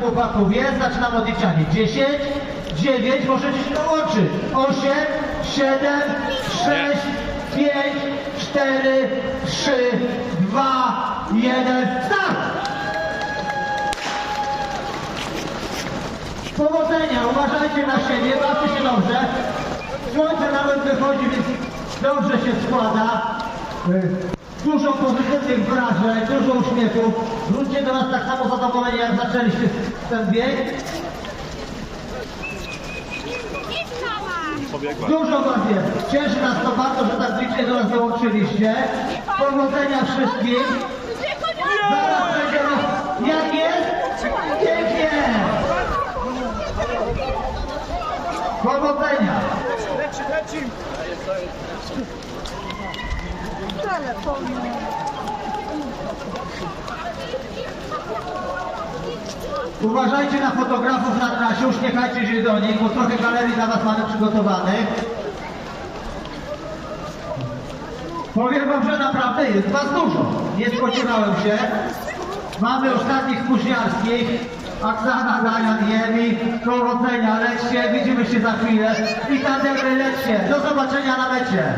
Chłopaków jest, zaczynam odliczanie. 10, 9, możecie się dołączyć. 8, 7, 6, 5, 4, 3, 2, 1, start! Powodzenia, uważajcie na siebie, bawcie się dobrze. Słońce nawet wychodzi, więc dobrze się składa. Dużo pozytywnych wrażeń, dużo uśmiechów. Wróćcie do nas tak samo zadowoleni, jak zaczęliście ten bieg. Dużo was jest. Cieszy nas to bardzo, że tak licznie do nas dołączyliście. Powodzenia wszystkim. Zaraz będziemy... Jak jest? Pięknie! Powodzenia! Uważajcie na fotografów na trasie, uśmiechajcie się do nich, bo trochę galerii dla was mamy przygotowanych. Powiem wam, że naprawdę jest was dużo. Nie spodziewałem się. Mamy ostatnich spóźniarskich. Oksana, Dajan, Jemi, powodzenia, lećcie, widzimy się za chwilę. I tandemy, lećcie. Do zobaczenia na mecie.